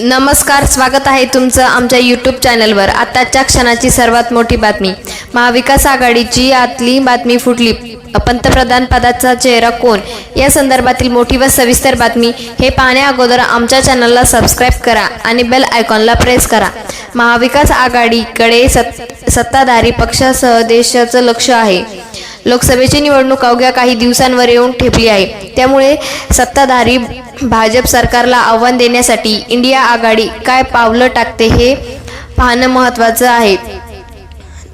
नमस्कार स्वागत आहे तुमचं आमच्या यूट्यूब चॅनलवर आताच्या क्षणाची सर्वात मोठी बातमी. महाविकास आघाडीची आतली बातमी फुटली. पंतप्रधान पदाचा चेहरा कोण? या संदर्भातील मोठी व सविस्तर बातमी हे पाहण्या अगोदर आमच्या चॅनलला सबस्क्राईब करा आणि बेल आयकॉनला प्रेस करा. महाविकास आघाडीकडे सत् सत्ताधारी पक्षासह देशाचं लक्ष आहे. लोकसभेची निवडणूक अवघ्या काही दिवसांवर येऊन ठेपली आहे. त्यामुळे सत्ताधारी भाजप सरकारला आव्हान देण्यासाठी इंडिया आघाडी काय पावलं टाकते हे पाहणं महत्त्वाचं आहे.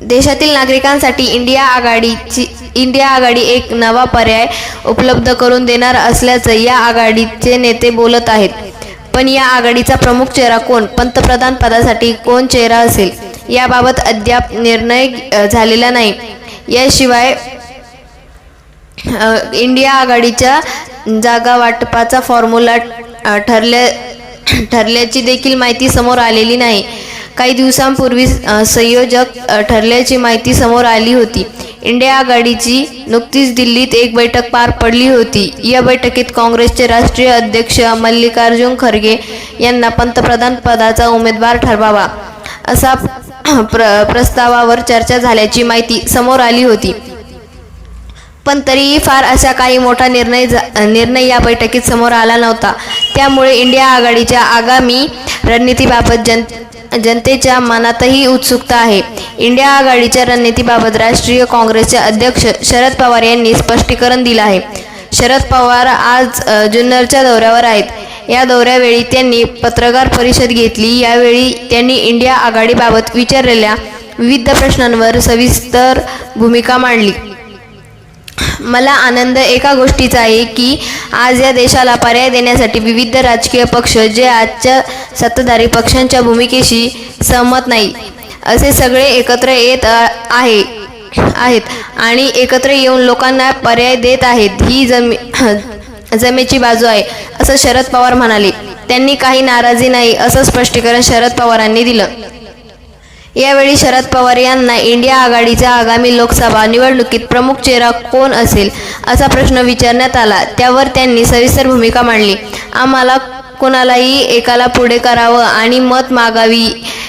देशातील नागरिकांसाठी इंडिया आघाडीची इंडिया आघाडी एक नवा पर्याय उपलब्ध करून देणार असल्याचं या आघाडीचे नेते बोलत आहेत. पण या आघाडीचा प्रमुख चेहरा कोण? पंतप्रधान पदासाठी कोण चेहरा असेल? याबाबत अद्याप निर्णय झालेला नाही. याशिवाय इंडिया आघाडीच्या जागा वाटपाचा फॉर्म्युला ठरल्या ठरल्याची देखील माहिती समोर आलेली नाही. काही दिवसांपूर्वी संयोजक ठरल्याची माहिती समोर आली होती. इंडिया आघाडीची नुकतीच दिल्लीत एक बैठक पार पडली होती. या बैठकीत काँग्रेसचे राष्ट्रीय अध्यक्ष मल्लिकार्जुन खरगे यांना पंतप्रधान पदाचा उमेदवार ठरवावा असा प्र प्रस्तावावर चर्चा झाल्याची माहिती समोर आली होती. पण तरीही फार असा काही मोठा निर्णय निर्णय या बैठकीत समोर आला नव्हता. त्यामुळे इंडिया आघाडीच्या आगामी रणनीतीबाबत जन जनतेच्या मनातही उत्सुकता आहे. इंडिया आघाडीच्या रणनीतीबाबत राष्ट्रीय काँग्रेसचे अध्यक्ष शरद पवार यांनी स्पष्टीकरण दिलं आहे. शरद पवार आज जुन्नरच्या दौऱ्यावर आहेत. या दौऱ्यावेळी त्यांनी पत्रकार परिषद घेतली. यावेळी त्यांनी इंडिया आघाडीबाबत विचारलेल्या विविध प्रश्नांवर सविस्तर भूमिका मांडली. मला आनंद एका गोष्टीचा आहे की आज या देशाला पर्याय देण्यासाठी विविध राजकीय पक्ष जे आजच्या सत्ताधारी पक्षांच्या भूमिकेशी सहमत नाही असे सगळे एकत्र येत आहे आहेत आणि एकत्र येऊन लोकांना पर्याय देत आहेत ही जमी जमेची बाजू आहे असं शरद पवार म्हणाले. त्यांनी काही नाराजी नाही असं स्पष्टीकरण शरद पवारांनी दिलं. यावेळी शरद पवार यांना इंडिया आघाडीच्या आगामी लोकसभा निवडणुकीत प्रमुख चेहरा कोण असेल असा प्रश्न विचारण्यात आला. त्यावर त्यांनी सविस्तर भूमिका मांडली. आम्हाला कोणालाही एकाला पुढे करावं आणि मत मागावी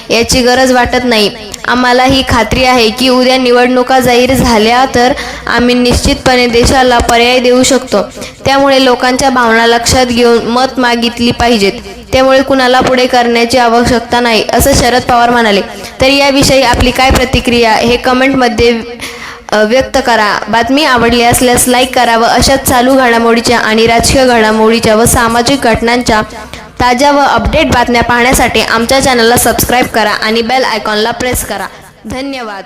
याची गरज वाटत नाही. आम्हाला ही खात्री आहे की उद्या निवडणुका जाहीर झाल्या तर आम्ही निश्चितपणे देशाला पर्याय देऊ शकतो. त्यामुळे लोकांच्या भावना लक्षात घेऊन मत मागितली पाहिजेत. त्यामुळे कुणाला पुढे करण्याची आवश्यकता नाही असं शरद पवार म्हणाले. तर याविषयी आपली काय प्रतिक्रिया हे कमेंटमध्ये व्यक्त करा. बातमी आवडली असल्यास लाईक करा व अशाच चालू घडामोडीच्या आणि राजकीय घडामोडीच्या व सामाजिक घटनांच्या ताज्या व अपडेट बातम्या पाहण्यासाठी आमच्या चॅनलला सबस्क्राईब करा आणि बेल आयकॉनला प्रेस करा. धन्यवाद.